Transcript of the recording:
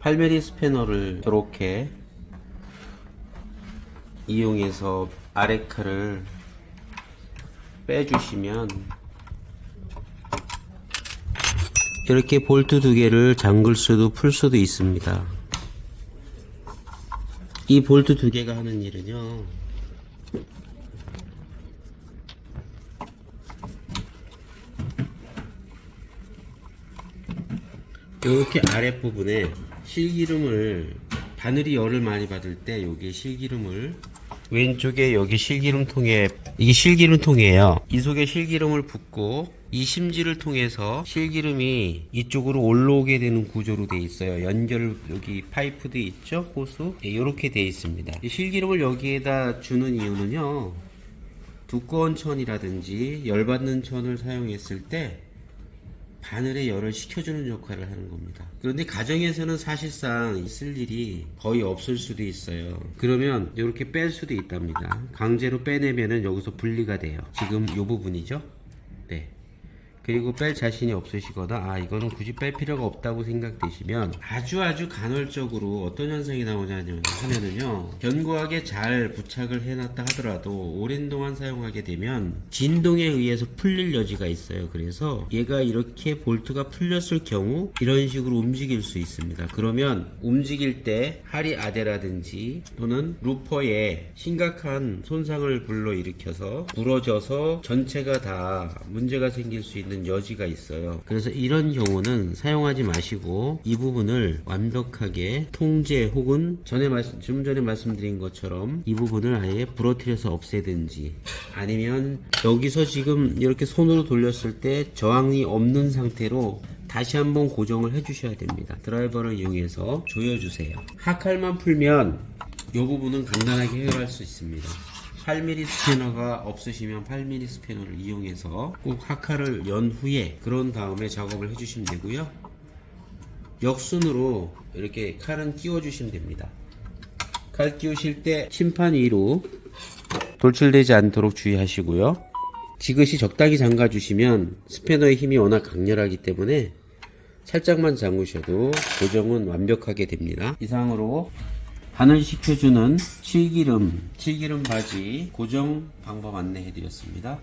8mm 스패너를 이렇게 이용해서 아래 칼을 빼주시면 이렇게 볼트 두 개를 잠글 수도 풀 수도 있습니다. 이 볼트 두 개가 하는 일은요. 이렇게 아랫부분에 실기름을 바늘이 열을 많이 받을 때 여기에 실기름을 왼쪽에 여기 실기름통에 이게 실기름통이에요. 이 속에 실기름을 붓고 이 심지를 통해서 실기름이 이쪽으로 올라오게 되는 구조로 돼 있어요. 연결 여기 파이프도 있죠, 호수 이렇게 돼 있습니다. 이 실기름을 여기에다 주는 이유는요. 두꺼운 천이라든지 열받는 천을 사용했을 때 바늘에 열을 식혀주는 역할을 하는 겁니다. 그런데 가정에서는 사실상 있을 일이 거의 없을 수도 있어요. 그러면 이렇게 뺄 수도 있답니다. 강제로 빼내면은 여기서 분리가 돼요. 지금 이 부분이죠? 네. 그리고 뺄 자신이 없으시거나 아 이거는 굳이 뺄 필요가 없다고 생각되시면 아주 아주 간헐적으로 어떤 현상이 나오냐면 하면은요 견고하게 잘 부착을 해놨다 하더라도 오랜 동안 사용하게 되면 진동에 의해서 풀릴 여지가 있어요 그래서 얘가 이렇게 볼트가 풀렸을 경우 이런 식으로 움직일 수 있습니다 그러면 움직일 때 하리 아대라든지 또는 루퍼에 심각한 손상을 불러일으켜서 부러져서 전체가 다 문제가 생길 수 있는 여지가 있어요. 그래서 이런 경우는 사용하지 마시고 이 부분을 완벽하게 통제 혹은 전에 말씀, 좀 전에 말씀드린 것처럼 이 부분을 아예 부러뜨려서 없애든지 아니면 여기서 지금 이렇게 손으로 돌렸을 때 저항이 없는 상태로 다시 한번 고정을 해 주셔야 됩니다. 드라이버를 이용해서 조여주세요. 하칼만 풀면 이 부분은 간단하게 해결할 수 있습니다. 8mm 스패너가 없으시면 8mm 스패너를 이용해서 꼭 하카를 연 후에 그런 다음에 작업을 해주시면 되고요. 역순으로 이렇게 칼은 끼워주시면 됩니다. 칼 끼우실 때 침판 위로 돌출되지 않도록 주의하시고요. 지그시 적당히 잠가 주시면 스패너의 힘이 워낙 강렬하기 때문에 살짝만 잠그셔도 고정은 완벽하게 됩니다. 이상으로 바늘 식혀주는 실기름, 실기름 바지 고정 방법 안내해 드렸습니다.